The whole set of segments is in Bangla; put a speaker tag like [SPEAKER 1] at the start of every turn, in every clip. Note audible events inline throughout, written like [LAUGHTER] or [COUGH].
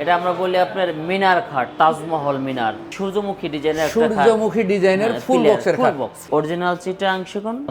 [SPEAKER 1] এটা আমরা বলি আপনার মিনার খাট তাজমহল মিনার। সূর্যমুখী ডিজাইনের
[SPEAKER 2] সূর্যমুখী ডিজাইনের ফুল বক্সের খাট।
[SPEAKER 1] অরিজিনাল চিটাং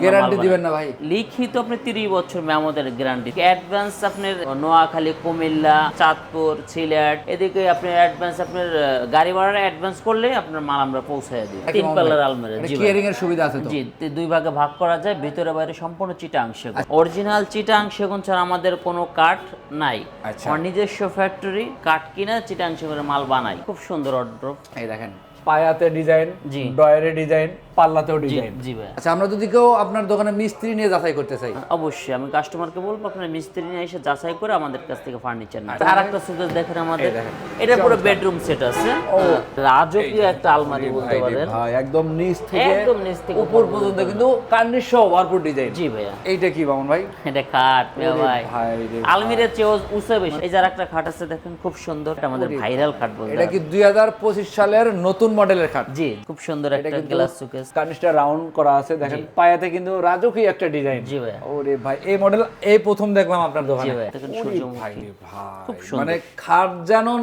[SPEAKER 2] গ্যারান্টি দিবেন না ভাই।
[SPEAKER 1] লিখিত আপনি তিরিশ বছর মেয়ামতের গ্যারান্টি অ্যাডভান্স আপনার নোয়াখালী কুমিল্লা চাঁদপুর সিলেট এদিকে আপনি অ্যাডভান্স আপনার গাড়ি ভাড়া অ্যাডভান্স করলে আপনার মাল আমরা পৌঁছায় দিই। তিন পাল্লার আলমারি জি।
[SPEAKER 2] কেয়ারিং এর সুবিধা আছে তো।
[SPEAKER 1] জি দুই ভাগে ভাগ করা যায় ভিতরে বাইরে সম্পূর্ণ চিটাং সেগুন অরিজিনাল চিটাং সেগুন ছাড়া আমাদের কোনো কাঠ নাই।
[SPEAKER 2] আচ্ছা।
[SPEAKER 1] আমার নিজস্ব ফ্যাক্টরি কাঠ কিনা চিটাং করে মাল বানাই। খুব সুন্দর অর্ডার
[SPEAKER 2] এই দেখেন। পায়াতে ডিজাইন
[SPEAKER 1] জি।
[SPEAKER 2] ডয়ারে ডিজাইন পাল্লাতেও ডিজাইন
[SPEAKER 1] জি ভাই
[SPEAKER 2] আচ্ছা আমরা যদি কেউ আপনার দোকানে মিস্ত্রি নিয়ে যাচাই করতে চাই।
[SPEAKER 1] অবশ্যই। আমি কাস্টমারকে বলব আপনার মিস্ত্রি নিয়ে এসে যাচাই করে আমাদের কাছ থেকে ফার্নিচার নিন। আর একটা সুযোগ দেখেন আমাদের। এটা পুরো বেডরুম সেট আছে। রাজকীয় একটা আলমারি বলতে পারেন।
[SPEAKER 2] ভাই একদম নিচ থেকে
[SPEAKER 1] একদম নিচ থেকে
[SPEAKER 2] উপর পর্যন্ত কিন্তু কার্নিশ সহ ভরপুর ডিজাইন
[SPEAKER 1] জি ভাইয়া।
[SPEAKER 2] এইটা কি বামন ভাই?
[SPEAKER 1] এটা খাট ভাই। আলমিরের চেয়ে উঁচু বেশি। এই যার একটা খাট আছে দেখেন খুব সুন্দর। আমাদের ভাইরাল খাট বলতে
[SPEAKER 2] এটা কি দুই হাজার পঁচিশ সালের নতুন মডেলের খাট?
[SPEAKER 1] জি খুব সুন্দর একটা গ্লাস সুকেস
[SPEAKER 2] কার্নিশটা রাউন্ড করা আছে দেখেন পায়াতে কিন্তু রাজকীয় একটা ডিজাইন
[SPEAKER 1] জি ভাইয়া।
[SPEAKER 2] ওরে ভাই এই মডেল এই প্রথম দেখলাম আপনার দোকানে।
[SPEAKER 1] জি ভাই দেখেন সূর্যমুখী
[SPEAKER 2] ভাই রে ভাই
[SPEAKER 1] খুব সুন্দর।
[SPEAKER 2] মানে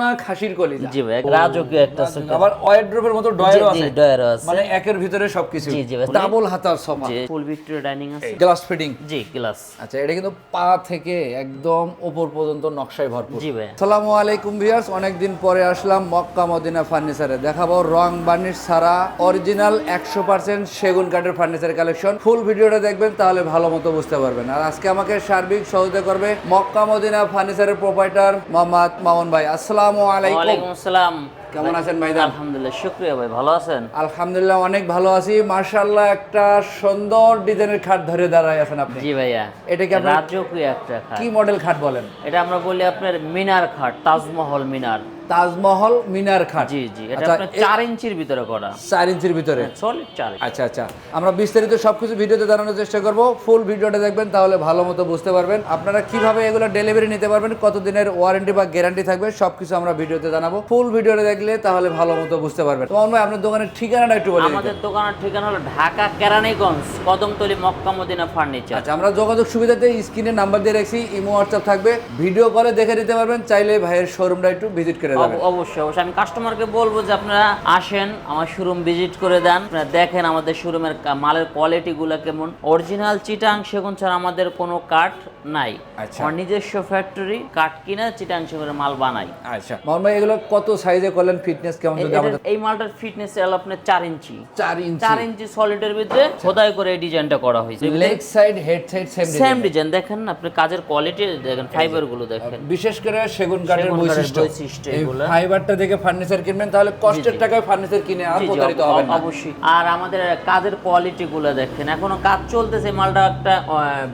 [SPEAKER 2] না খাসির কলিজা।
[SPEAKER 1] জি ভাই রাজকীয় একটা
[SPEAKER 2] আবার ওয়ার্ড্রোবের মতো ডয়ারও আছে।
[SPEAKER 1] ডয়ারও আছে।
[SPEAKER 2] মানে একের ভিতরে সবকিছু।
[SPEAKER 1] জি, জি ভাই।
[SPEAKER 2] ডাবল হাতার সোফা
[SPEAKER 1] ফুল ভিক্টোরিয়া ডাইনিং আছে।
[SPEAKER 2] গ্লাস ফিটিং
[SPEAKER 1] জি গ্লাস
[SPEAKER 2] আচ্ছা এটা কিন্তু পা থেকে একদম উপর পর্যন্ত নকশায় ভরপুর।
[SPEAKER 1] জি ভাই
[SPEAKER 2] আসসালামু আলাইকুম ভিউয়ার্স অনেকদিন পরে আসলাম মক্কা মদিনা ফার্নিচারে। দেখাবো রং বার্নিশ ছাড়া অরিজিনাল একশো পার্সেন্ট সেগুন কাঠের ফার্নিচার কালেকশন। ফুল ভিডিওটা দেখবেন তাহলে ভালো মতো বুঝতে পারবেন। আর আজকে আমাকে সার্বিক সহযোগিতা করবে মক্কা মদিনা ফার্নিচারের প্রোপাইটার মোহাম্মদ মামুন ভাই। আসসালামু আলাইকুম।
[SPEAKER 1] আসসালাম।
[SPEAKER 2] কেমন আছেন ভাইজান?
[SPEAKER 1] আলহামদুলিল্লাহ শুক্রিয়া ভাই ভালো আছেন?
[SPEAKER 2] আলহামদুলিল্লাহ অনেক ভালো আছি। মার্শাল্লাহ একটা সুন্দর ডিজাইনের খাট ধরে দাঁড়ায় আছেন আপনি।
[SPEAKER 1] জি ভাইয়া।
[SPEAKER 2] এটা কি
[SPEAKER 1] রাজকীয় একটা খাট।
[SPEAKER 2] কি মডেল খাট বলেন?
[SPEAKER 1] এটা আমরা বলি আপনার মিনার খাট তাজমহল মিনার।
[SPEAKER 2] তাজমহল মিনার খাট।
[SPEAKER 1] জি জি এটা
[SPEAKER 2] আচ্ছা,
[SPEAKER 1] চার ইঞ্চির ভিতরে করা।
[SPEAKER 2] চার ইঞ্চির ভিতরে?
[SPEAKER 1] সলিড চার
[SPEAKER 2] আচ্ছা আচ্ছা। আমরা বিস্তারিত সবকিছু ভিডিওতে জানানোর চেষ্টা করব। ফুল ভিডিওটা দেখবেন তাহলে ভালো মতো বুঝতে পারবেন। আপনারা কীভাবে এগুলো ডেলিভারি নিতে পারবেন কতদিনের ওয়ারেন্টি বা গ্যারান্টি থাকবে সবকিছু আমরা ভিডিওতে জানাব। ফুল ভিডিওটা দেখলে তাহলে ভালো মতো বুঝতে পারবেন। তো ভাই আপনার দোকানের ঠিকানাটা একটু বলে
[SPEAKER 1] আমাদের দোকানের ঠিকানা হলো ঢাকা কেরানীগঞ্জ কদমতলি মক্কা মদিনা ফার্নিচার
[SPEAKER 2] আচ্ছা আমরা যোগাযোগ সুবিধাতে স্ক্রিনে নাম্বার দিয়ে রাখছি ইমো হোয়াটসঅ্যাপ থাকবে। ভিডিও কলে দেখে নিতে পারবেন চাইলে ভাইয়ের শোরুমটা একটু ভিজিট করে
[SPEAKER 1] অবশ্যই অবশ্যই। আমি কাস্টমারকে বলব যে আপনারা আসেন আমার শোরুম ভিজিট করে দেন। আপনারা দেখেন আমাদের শোরুমের মালের কোয়ালিটি গুলো কেমন। অরিজিনাল চিটাং সেগুন ছাড়া আমাদের কোনো কাঠ নাই।
[SPEAKER 2] আচ্ছা।
[SPEAKER 1] আমার নিজস্ব ফ্যাক্টরি কাঠ কিনা চিটাং সেগুনের মাল বানাই।
[SPEAKER 2] আচ্ছা। মোহন ভাই এগুলো কত সাইজে করলেন? ফিটনেস কেমন যদি আমাদের
[SPEAKER 1] এই মালটার ফিটনেস হলো আপনার চার ইঞ্চি।
[SPEAKER 2] চার ইঞ্চি।
[SPEAKER 1] চার ইঞ্চি সলিডের ভিতরে খোদাই করে এই ডিজাইনটা করা হয়েছে।
[SPEAKER 2] Leg side head side same
[SPEAKER 1] same design দেখেন আপনি কাজের কোয়ালিটি দেখেন ফাইবারগুলো দেখেন।
[SPEAKER 2] বিশেষ করে সেগুন কাঠের বৈশিষ্ট্য। ফাইবারটা দেখে ফার্নিচার কিনবেন তাহলে কষ্টের টাকায় ফার্নিচার কিনে আর প্রতারিত হবেন না।
[SPEAKER 1] অবশ্যই। আর আমাদের কাজের কোয়ালিটি গুলো দেখেন। এখনও কাজ চলতেছে মালটা একটা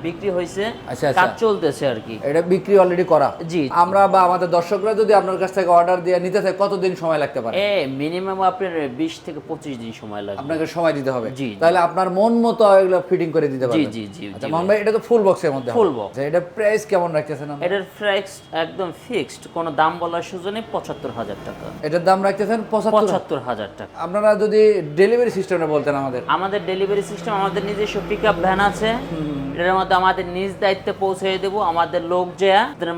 [SPEAKER 1] বিক্রি হয়েছে।
[SPEAKER 2] আচ্ছা, আচ্ছা।
[SPEAKER 1] কাজ চলতেছে আর কি।
[SPEAKER 2] এটা বিক্রি অলরেডি করা।
[SPEAKER 1] জি।
[SPEAKER 2] আমরা বা আমাদের দর্শকরা যদি আপনার কাছ থেকে অর্ডার দিয়ে নিতে চায় কতদিন সময় লাগতে পারে?
[SPEAKER 1] এ মিনিমাম আপনার বিশ থেকে পঁচিশ দিন সময় লাগবে।
[SPEAKER 2] আপনাকে সময় দিতে হবে।
[SPEAKER 1] জি।
[SPEAKER 2] তাহলে আপনার মন মতো এগুলো ফিটিং করে দিতে পারবেন।
[SPEAKER 1] জি জি
[SPEAKER 2] আচ্ছা
[SPEAKER 1] জি
[SPEAKER 2] ভাই। এটা তো ফুল বক্সের মধ্যে ফুল
[SPEAKER 1] বক্স
[SPEAKER 2] আচ্ছা, এটা প্রাইস কেমন রাখতেছেন আপনি?
[SPEAKER 1] এটার প্রাইস একদম ফিক্সড কোনো দাম বলার সুযোগে পঁচাত্তর হাজার টাকা।
[SPEAKER 2] এটার দাম রাখতেছেন পঁচাত্তর
[SPEAKER 1] হাজার। টাকা।
[SPEAKER 2] আপনারা যদি ডেলিভারি সিস্টেমটা বলতেন আমাদের।
[SPEAKER 1] আমাদের ডেলিভারি সিস্টেম আমাদের নিজস্ব পিক আপ ভ্যান আছে এটার মধ্যে আমাদের নিজ দায়িত্বে পৌঁছে দেবো আমাদের লোক যে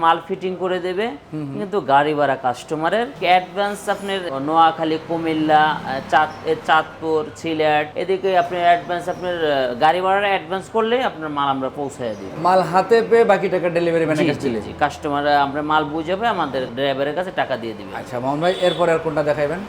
[SPEAKER 1] মাল ফিটিং করে দেবে। কিন্তু গাড়ি ভাড়া কাস্টমারের অ্যাডভান্স আপনার নোয়াখালী কুমিল্লা চাঁদ চাঁদপুর সিলেট এদিকে আপনি অ্যাডভান্স আপনার গাড়ি ভাড়া অ্যাডভান্স করলে আপনার মাল আমরা পৌঁছে দিই
[SPEAKER 2] মাল হাতে পেয়ে বাকি টাকা ডেলিভারি ম্যানের কাছে
[SPEAKER 1] কাস্টমার আমরা মাল বুঝাবে আমাদের ড্রাইভারের কাছে টাকা দিয়ে দিবে
[SPEAKER 2] আচ্ছা মোহন ভাই এরপর আর কোনটা দেখাইবেন?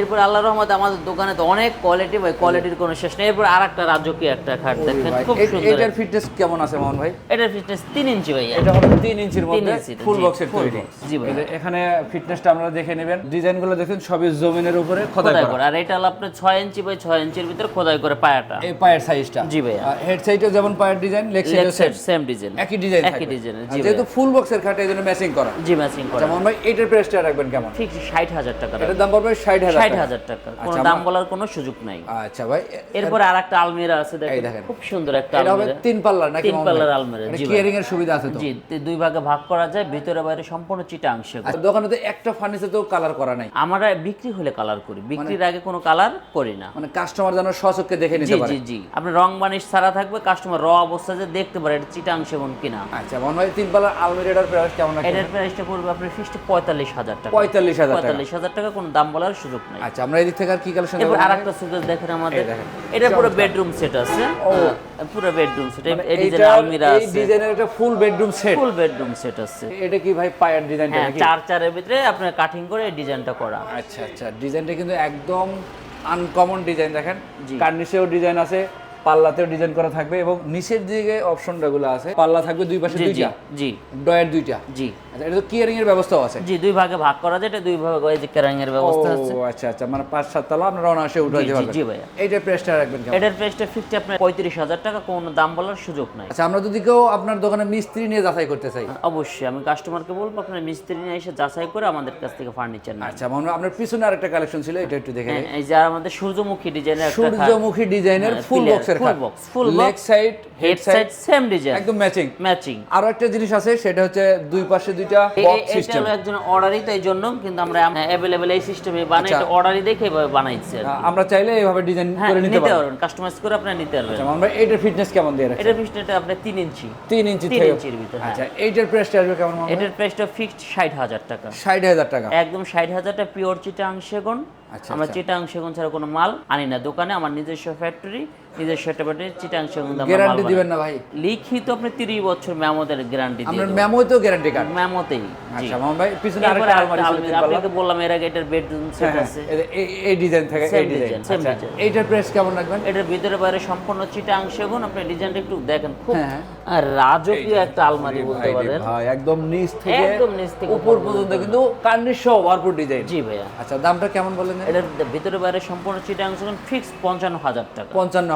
[SPEAKER 1] এরপর আল্লাহ রহমত আমাদের দোকানে তো অনেক কোয়ালিটি ভাই কোয়ালিটির কোনো শেষ নেই। এরপর আর একটা রাজকীয় একটা খাট দেখেন খুব সুন্দর।
[SPEAKER 2] এটার ফিটনেস কেমন আছে মোহন ভাই?
[SPEAKER 1] এটার ফিটনেস তিন ইঞ্চি ভাই
[SPEAKER 2] এটা হলো তিন ইঞ্চির মধ্যে ফুল বক্সের তৈরি।
[SPEAKER 1] জি ভাই।
[SPEAKER 2] এখানে ফিটনেসটা আপনারা দেখে নেবেন। ডিজাইনগুলো দেখেন সবই জমিনের উপরে খোদাই করা।
[SPEAKER 1] আর এটা হলো আপনার ছয় ইঞ্চি বাই ছয় ইঞ্চির ভিতরে খোদাই করে পায়াটা।
[SPEAKER 2] এই পায়ের সাইজটা
[SPEAKER 1] জি ভাইয়া।
[SPEAKER 2] হেড সাইডে যেমন পায়ের ডিজাইন লেগ
[SPEAKER 1] লেগ
[SPEAKER 2] সাইডে
[SPEAKER 1] সাইড সেম ডিজাইন
[SPEAKER 2] একই ডিজাইন
[SPEAKER 1] একই ডিজাইন জি
[SPEAKER 2] যেহেতু ফুল বক্সের খাটে এই জন্য ম্যাচিং করা।
[SPEAKER 1] জি ম্যাচিং করা।
[SPEAKER 2] যেমন ভাই এটার প্রাইসটা রাখবেন কেমন?
[SPEAKER 1] ঠিক ষাট হাজার টাকা
[SPEAKER 2] এটার দাম পড়বে ষাট হাজার হাজার
[SPEAKER 1] ষাট হাজার টাকা। কোনো
[SPEAKER 2] আচ্ছা,
[SPEAKER 1] দাম বলার কোনো সুযোগ নাই।
[SPEAKER 2] আচ্ছা ভাই
[SPEAKER 1] এরপরে আর একটা আলমিরা আছে দেখেন। খুব সুন্দর একটা আলমিরা।
[SPEAKER 2] তিন পাল্লার নাকি
[SPEAKER 1] তিন পাল্লার আলমিরা, জি ভাই।
[SPEAKER 2] কিয়ারিং এর সুবিধা আছে তো?
[SPEAKER 1] জি দুই ভাগে ভাগ করা যায় ভিতরে বাইরে সম্পূর্ণ
[SPEAKER 2] আচ্ছা দোকানে তো একটা ফার্নিচার তো কালার করা নাই।
[SPEAKER 1] আমরা বিক্রি হলে কালার করি বিক্রির আগে কোনো কালার করি না।
[SPEAKER 2] মানে কাস্টমার যেন সচক্ষে দেখে
[SPEAKER 1] জি
[SPEAKER 2] নিতে পারে।
[SPEAKER 1] জি জি। আপনি রং বানিশ ছাড়া থাকবে কাস্টমার র অবস্থা যে দেখতে পারে এটা চিটাং সেগুন কিনা।
[SPEAKER 2] আচ্ছা মনে হয় তিন পাল্লার আলমিরাটার প্রাইস কেমন আছে?
[SPEAKER 1] এটার প্রাইসটা পড়বে আপনার ফিক্সড পঁয়তাল্লিশ হাজার টাকা।
[SPEAKER 2] পঁয়তাল্লিশ হাজার টাকা।
[SPEAKER 1] পঁয়তাল্লিশ হাজার টাকা কোনো দাম বলার সুযোগ নাই।
[SPEAKER 2] আচ্ছা আমরা এদিক থেকে আর কি কালেকশন
[SPEAKER 1] এরপর আর একটা সুযোগ দেখেন আমাদের। এটা পুরো বেডরুম সেট আছে। হ্যাঁ, পুরো বেডরুম সেট এই ডিজাইন
[SPEAKER 2] এইটার
[SPEAKER 1] আলমিরা
[SPEAKER 2] এই ডিজাইনের একটা full bedroom set
[SPEAKER 1] full bedroom set আছে।
[SPEAKER 2] এটা কি ভাই পায়ার ডিজাইনটা
[SPEAKER 1] হ্যাঁ
[SPEAKER 2] নাকি?
[SPEAKER 1] চার চারের ভিতরে আপনার কাটিং করে এই ডিজাইনটা করা।
[SPEAKER 2] আচ্ছা আচ্ছা। ডিজাইনটা কিন্তু একদম আনকমন ডিজাইন দেখেন। কার্নিশেও ডিজাইন আছে পাল্লাতেও ডিজাইন করা থাকবে এবং নিচের দিকে অপশনটা গুলো আছে। পাল্লা থাকবে দুই পাশে দুইটা।
[SPEAKER 1] জি।
[SPEAKER 2] ডয়ের দুইটা।
[SPEAKER 1] জি।
[SPEAKER 2] এটা তো কিয়ারিং এর ব্যবস্থাও আছে।
[SPEAKER 1] জি দুই ভাগে ভাগ করা যায় এটা দুই ভাগে এই যে ক্যারাং এর ব্যবস্থা আছে।
[SPEAKER 2] ও আচ্ছা আচ্ছা মানে পাঁচ সাত তলা আপনারা অনায়াসে উঠে
[SPEAKER 1] জি,
[SPEAKER 2] পারবেন।
[SPEAKER 1] জি ভাইয়া।
[SPEAKER 2] এইটার প্রাইসটা রাখবেন কেমন?
[SPEAKER 1] এটার প্রাইসটা ফিক্সড আপনার পঁয়ত্রিশ হাজার টাকা কোনো দাম বলার সুযোগ নাই।
[SPEAKER 2] আচ্ছা আমরা যদি কেউ আপনার দোকানে মিস্ত্রি নিয়ে যাচাই করতে চাই।
[SPEAKER 1] অবশ্যই আমি কাস্টমারকে বলব আপনার মিস্ত্রি নিয়ে এসে যাচাই করে আমাদের কাছ থেকে ফার্নিচার নেন।
[SPEAKER 2] আচ্ছা মনে আপনার পিছনে আরেকটা কালেকশন ছিল এটা একটু দেখে
[SPEAKER 1] হ্যাঁ, এই যে আমাদের সূর্যমুখী ডিজাইনের একটা
[SPEAKER 2] সূর্যমুখী ডিজাইনের ফুল বক্সের খাট
[SPEAKER 1] box,
[SPEAKER 2] leg side
[SPEAKER 1] head side same design
[SPEAKER 2] একদম ম্যাচিং
[SPEAKER 1] ম্যাচিং
[SPEAKER 2] আরও একটা জিনিস আছে সেটা হচ্ছে দুই পাশে বক্স
[SPEAKER 1] এটা
[SPEAKER 2] সিস্টেম
[SPEAKER 1] একজন অর্ডারই তাই জন্য কিন্তু আমরা অ্যাভেলেবেল এই সিস্টেমে বানাই
[SPEAKER 2] আচ্ছা।
[SPEAKER 1] এটা অর্ডারই দেখে এভাবে বানাইছি
[SPEAKER 2] আমরা চাইলে এইভাবে ডিজাইন
[SPEAKER 1] হ্যাঁ
[SPEAKER 2] করে নিতে
[SPEAKER 1] পারবেন কাস্টমাইজ করে আপনি নিতে পারবেন।
[SPEAKER 2] আচ্ছা, আমরা এইটার ফিটনেস কেমন দিয়ে রাখছি?
[SPEAKER 1] এটার পিছনেটা আপনার তিন ইঞ্চি।
[SPEAKER 2] তিন ইঞ্চি
[SPEAKER 1] তিন ইঞ্চির ভিতরে হ্যাঁ।
[SPEAKER 2] আচ্ছা এইটার প্রাইসটা আসবে কেমন
[SPEAKER 1] এটার প্রাইসটা ফিক্সড ষাট হাজার টাকা।
[SPEAKER 2] ষাট হাজার টাকা।
[SPEAKER 1] একদম ষাট হাজারটা পিওর চিটাং সেগুন।
[SPEAKER 2] আচ্ছা,
[SPEAKER 1] আমরা
[SPEAKER 2] আচ্ছা।
[SPEAKER 1] চিটাং সেগুন ছাড়া কোনো মাল আনি না। দোকানে আমার নিজস্ব ফ্যাক্টরি চিটাং দিয়ে আমরা মাল
[SPEAKER 2] গ্যারান্টি দিবেন না ভাই।
[SPEAKER 1] লিখিত আপনি তিরিশ বছর ম্যামদের গ্যারান্টি দিয়ে
[SPEAKER 2] আপনার মেমোই তো গ্যারান্টি কার্ড আচ্ছা মামুন ভাই পিছনে আরেকটা আলমারি পাল্লা।
[SPEAKER 1] আপনাকে বললাম এর আগে এটার বেডরুম সেট
[SPEAKER 2] হ্যাঁ,
[SPEAKER 1] আছে।
[SPEAKER 2] হ্যাঁ, এই- ডিজাইন থেকে এই ডিজাইন আচ্ছা। এইটার প্রাইস কেমন রাখবেন?
[SPEAKER 1] এটার ভিতরে বাইরে সম্পূর্ণ চিটাং সেগুন আপনি ডিজাইনটা একটু দেখেন। খুব
[SPEAKER 2] হ্যাঁ।
[SPEAKER 1] রাজকীয় একটা আলমারি বলতে পারেন।
[SPEAKER 2] একদম নিচ থেকে
[SPEAKER 1] একদম নিচ থেকে
[SPEAKER 2] উপর পর্যন্ত কিন্তু কার্নিশ সহ ভরপুর ডিজাইন
[SPEAKER 1] জি ভাইয়া।
[SPEAKER 2] আচ্ছা দামটা কেমন বলেন
[SPEAKER 1] এটার ভিতরে বাইরে সম্পূর্ণ চিটাং সেগুন ফিক্স পঞ্চান্ন হাজার টাকা।
[SPEAKER 2] পঞ্চান্ন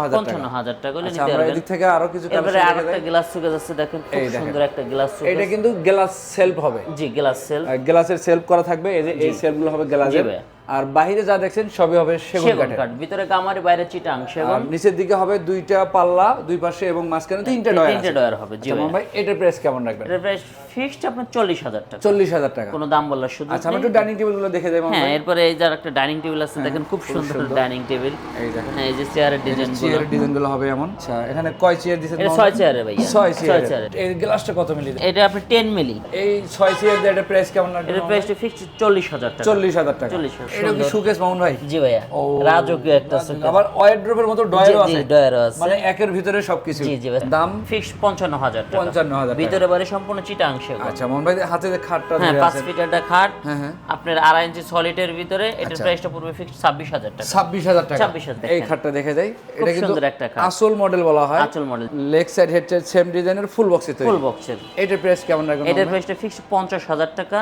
[SPEAKER 2] হাজার টাকা।
[SPEAKER 1] হলে
[SPEAKER 2] আচ্ছা
[SPEAKER 1] নিতে পারবেন।
[SPEAKER 2] এদিক থেকে আরও কিছু
[SPEAKER 1] এবারে
[SPEAKER 2] collection
[SPEAKER 1] আর একটা গ্লাস সুকেস আছে দেখেন খুব সুন্দর একটা গ্লাস
[SPEAKER 2] এটা কিন্তু গ্লাস সেলফ হবে।
[SPEAKER 1] জি গ্লাস সেল
[SPEAKER 2] গ্লাসের সেলফ করা থাকবে এই যে এই সেলফগুলো হবে গ্লাসের। আর বাইরে যা দেখছেন সবই হবে সেগুন
[SPEAKER 1] কাঠ। ভিতরে কামারি বাইরে চিটাং সেগুন।
[SPEAKER 2] নিচের দিকে হবে দুইটা পাল্লা দুই পাশে এবং মাঝখানে তিনটা ডয়ার
[SPEAKER 1] তিনটে ডয়ার হবে জি
[SPEAKER 2] আচ্ছা, ভাই এটার প্রাইস কেমন রাখবেন?
[SPEAKER 1] এটার প্রাইস ফিক্সড আপনার চল্লিশ হাজার টাকা।
[SPEAKER 2] চল্লিশ হাজার টাকা।
[SPEAKER 1] কোনো দাম বলার সুযোগ
[SPEAKER 2] আচ্ছা আমরা
[SPEAKER 1] নেই।
[SPEAKER 2] একটু ডাইনিং টেবিলগুলো দেখে দেবো
[SPEAKER 1] হ্যাঁ এরপরে এই যার একটা ডাইনিং টেবিল আছে দেখেন খুব সুন্দর ডাইনিং টেবিল
[SPEAKER 2] এই দেখেন।
[SPEAKER 1] হ্যাঁ এই যে চেয়ারের ডিজাইন
[SPEAKER 2] চেয়ারের ডিজাইনগুলো। হবে এমন। আচ্ছা। এখানে কয় চেয়ার দিছেন
[SPEAKER 1] এটা
[SPEAKER 2] মামুন?
[SPEAKER 1] ছয় চেয়ারে ভাইয়া।
[SPEAKER 2] ছয়
[SPEAKER 1] ছয়
[SPEAKER 2] চেয়ার
[SPEAKER 1] চেয়ারে
[SPEAKER 2] এই গ্লাসটা কত মিলি?
[SPEAKER 1] এটা আপনি টেন মিলি
[SPEAKER 2] এই ছয় চেয়ার দিয়ে এটা প্রাইস কেমন লাগবে
[SPEAKER 1] এটার প্রাইসটা ফিক্সড চল্লিশ হাজার টাকা।
[SPEAKER 2] চল্লিশ হাজার টাকা।
[SPEAKER 1] 40,000
[SPEAKER 2] এটা কি সুকেশ মামুন ভাই?
[SPEAKER 1] জি ভাইয়া রাজকীয় একটা সুকেস।
[SPEAKER 2] আবার ওয়ার্ড্রোবের মতো ডয়ারও আছে
[SPEAKER 1] জি, ডয়ারও আছে।
[SPEAKER 2] মানে একের ভিতরে সবকিছু।
[SPEAKER 1] জি জি
[SPEAKER 2] দাম?
[SPEAKER 1] ফিক্সড পঞ্চান্ন হাজার টাকা। ভিতরে বাইরে সম্পূর্ণ চিটাং
[SPEAKER 2] আচ্ছা মোহন ভাই হাতে যে খাটটা
[SPEAKER 1] হ্যাঁ
[SPEAKER 2] ধরে
[SPEAKER 1] ফিট একটা খাট।
[SPEAKER 2] হ্যাঁ হ্যাঁ।
[SPEAKER 1] আপনার আড়াই ইঞ্চি সলিডের ভিতরে এটার
[SPEAKER 2] আচ্ছা।
[SPEAKER 1] প্রাইসটা পড়বে ফিক্সড ছাব্বিশ হাজার টাকা।
[SPEAKER 2] ছাব্বিশ হাজার টাকা।
[SPEAKER 1] 26,000
[SPEAKER 2] এই খাটটা দেখে যাই এটা কিন্তু
[SPEAKER 1] একটা খাট।
[SPEAKER 2] আসল মডেল বলা হয়।
[SPEAKER 1] আচল মডেল
[SPEAKER 2] লেগ সাইড সেম ডিজাইনের ফুল বক্সে তৈরি।
[SPEAKER 1] ফুল বক্সের
[SPEAKER 2] এটার প্রাইস কেমন রাখবেন
[SPEAKER 1] এটার? প্রাইসটা ফিক্সড পঞ্চাশ হাজার টাকা।